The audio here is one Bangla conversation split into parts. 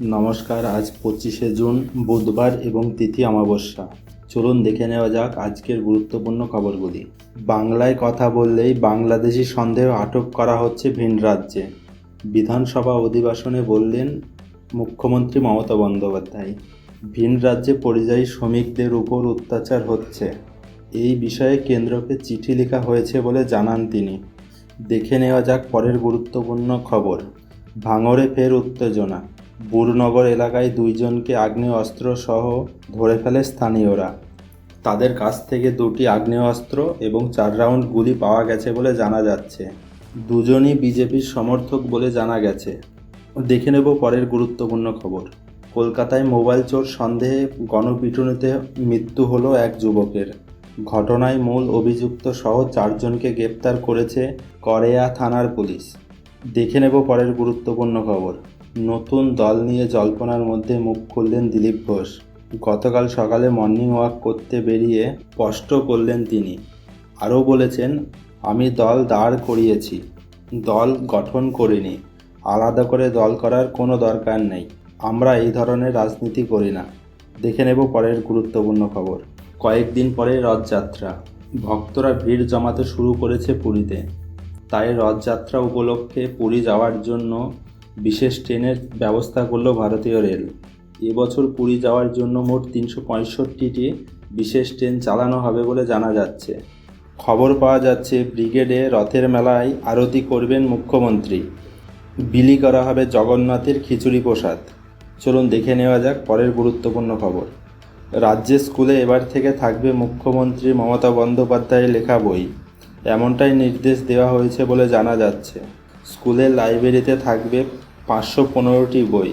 নমস্কার, আজ পঁচিশে জুন, বুধবার এবং তিথি অমাবস্যা। চলুন দেখে নেওয়া যাক আজকের গুরুত্বপূর্ণ খবরগুলি। বাংলায় কথা বললেই বাংলাদেশি সন্দেহ আটক করা হচ্ছে ভিন রাজ্যে। বিধানসভা অধিবেশনে বললেন মুখ্যমন্ত্রী মমতা বন্দ্যোপাধ্যায়। ভিন রাজ্যে পরিযায়ী শ্রমিকদের উপর অত্যাচার হচ্ছে। এই বিষয়ে কেন্দ্রকে চিঠি লেখা হয়েছে বলে জানান তিনি। দেখে নেওয়া যাক পরের গুরুত্বপূর্ণ খবর। ভাঙরে ফের উত্তেজনা। বুরনগর এলাকায় দুইজনকে আগ্নেয়াস্ত্র সহ ধরে ফেলে স্থানীয়রা। তাদের কাছ থেকে দুটি আগ্নেয়াস্ত্র এবং চার রাউন্ড গুলি পাওয়া গেছে বলে জানা যাচ্ছে। দুজনই বিজেপির সমর্থক বলে জানা গেছে। দেখে নেব পরের গুরুত্বপূর্ণ খবর। কলকাতায় মোবাইল চোর সন্দেহে গণপিটুনিতে মৃত্যু হলো এক যুবকের। ঘটনায় মূল অভিযুক্ত সহ চারজনকে গ্রেপ্তার করেছে করেয়া থানার পুলিশ। দেখে নেব পরের গুরুত্বপূর্ণ খবর। নতুন দল নিয়ে জল্পনার মধ্যে মুখ খুললেন দিলীপ ঘোষ। গতকাল সকালে মর্নিং ওয়াক করতে বেরিয়ে স্পষ্ট করলেন তিনি। আরও বলেছেন, আমি দল দাঁড় করিয়েছি। দল গঠন করিনি। আলাদা করে দল করার কোনো দরকার নেই। আমরা এই ধরনের রাজনীতি করি না। দেখে নেব পরের গুরুত্বপূর্ণ খবর। কয়েকদিন পরে রথযাত্রা। ভক্তরা ভিড় জমাতে শুরু করেছে পুরীতে। তাই রথযাত্রা উপলক্ষে পুরী যাওয়ার জন্য বিশেষ ট্রেনের ব্যবস্থা করল ভারতীয় রেল। এবছর পুরী যাওয়ার জন্য মোট তিনশো পঁয়ষট্টিটি বিশেষ ট্রেন চালানো হবে বলে জানা যাচ্ছে। খবর পাওয়া যাচ্ছে, ব্রিগেডে রথের মেলায় আরতি করবেন মুখ্যমন্ত্রী। বিলি করা হবে জগন্নাথের খিচুড়ি প্রসাদ। চলুন দেখে নেওয়া যাক পরের গুরুত্বপূর্ণ খবর। রাজ্যের স্কুলে এবার থেকে থাকবে মুখ্যমন্ত্রী মমতা বন্দ্যোপাধ্যায়ের লেখা বই। এমনটাই নির্দেশ দেওয়া হয়েছে বলে জানা যাচ্ছে। স্কুলের লাইব্রেরিতে থাকবে পাঁচশো পনেরোটি বই,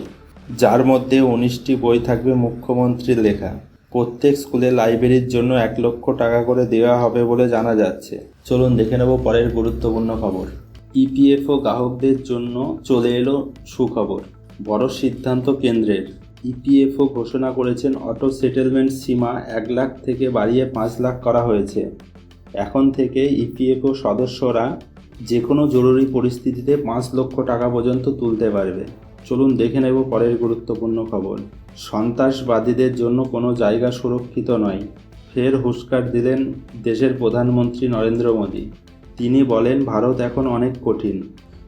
যার মধ্যে উনিশটি বই থাকবে মুখ্যমন্ত্রীর লেখা। প্রত্যেক স্কুলের লাইব্রেরির জন্য এক লক্ষ টাকা করে দেওয়া হবে বলে জানা যাচ্ছে। চলুন দেখে নেব পরের গুরুত্বপূর্ণ খবর। ইপিএফও গ্রাহকদের জন্য চলে এলো সুখবর। বড় সিদ্ধান্ত কেন্দ্রের। ইপিএফও ঘোষণা করেছেন অটো সেটেলমেন্ট সীমা এক লাখ থেকে বাড়িয়ে পাঁচ লাখ করা হয়েছে। এখন থেকে ইপিএফও সদস্যরা যে কোনো জরুরি পরিস্থিতিতে পাঁচ লক্ষ টাকা পর্যন্ত তুলতে পারবে। চলুন দেখে নেব পরের গুরুত্বপূর্ণ খবর। সন্ত্রাসবাদীদের জন্য কোনো জায়গা সুরক্ষিত নয়। ফের হুস্কার দিলেন দেশের প্রধানমন্ত্রী নরেন্দ্র মোদী। তিনি বলেন, ভারত এখন অনেক কঠিন।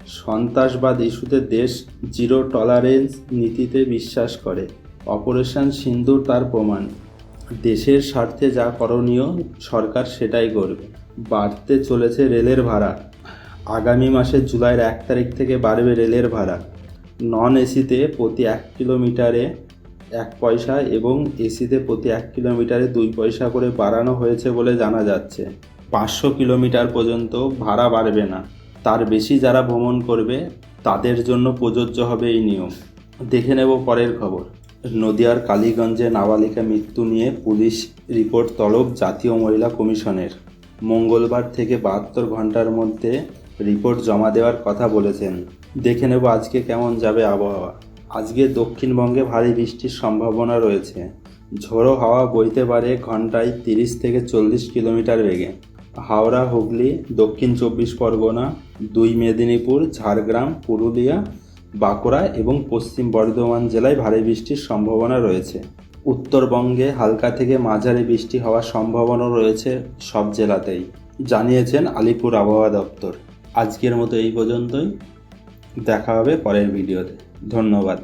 সন্ত্রাসবাদ ইস্যুতে দেশ জিরো টলারেন্স নীতিতে বিশ্বাস করে। অপারেশন সিন্দুর তার প্রমাণ। দেশের স্বার্থে যা করণীয় সরকার সেটাই করবে। বাড়তে চলেছে রেলের ভাড়া। আগামী মাসের জুলাইয়ের এক তারিখ থেকে বাড়বে রেলের ভাড়া। নন এসিতে প্রতি এক কিলোমিটারে এক পয়সা এবং এসিতে প্রতি এক কিলোমিটারে দুই পয়সা করে বাড়ানো হয়েছে বলে জানা যাচ্ছে। পাঁচশো কিলোমিটার পর্যন্ত ভাড়া বাড়বে না। তার বেশি যারা ভ্রমণ করবে, তাদের জন্য প্রযোজ্য হবে এই নিয়ম। দেখে নেব পরের খবর। নদিয়ার কালীগঞ্জে নাবালিকা মৃত্যু নিয়ে পুলিশ রিপোর্ট তলব জাতীয় মহিলা কমিশনের। মঙ্গলবার থেকে বাহাত্তর ঘণ্টার মধ্যে রিপোর্ট জমা দেওয়ার কথা বলেছেন। দেখে নেব আজকে কেমন যাবে আবহাওয়া। আজকে দক্ষিণবঙ্গে ভারী বৃষ্টির সম্ভাবনা রয়েছে। ঝোড়ো হাওয়া বইতে পারে ঘন্টায় তিরিশ থেকে চল্লিশ কিলোমিটার বেগে। হাওড়া, হুগলি, দক্ষিণ চব্বিশ পরগনা, দুই মেদিনীপুর, ঝাড়গ্রাম, পুরুলিয়া, বাঁকুড়া এবং পশ্চিম বর্ধমান জেলায় ভারী বৃষ্টির সম্ভাবনা রয়েছে। উত্তরবঙ্গে হালকা থেকে মাঝারি বৃষ্টি হওয়ার সম্ভাবনা রয়েছে সব জেলাতেই, জানিয়েছেন আলিপুর আবহাওয়া দপ্তর। আজকের মতো এই পর্যন্তই। দেখা হবে পরের ভিডিওতে। ধন্যবাদ।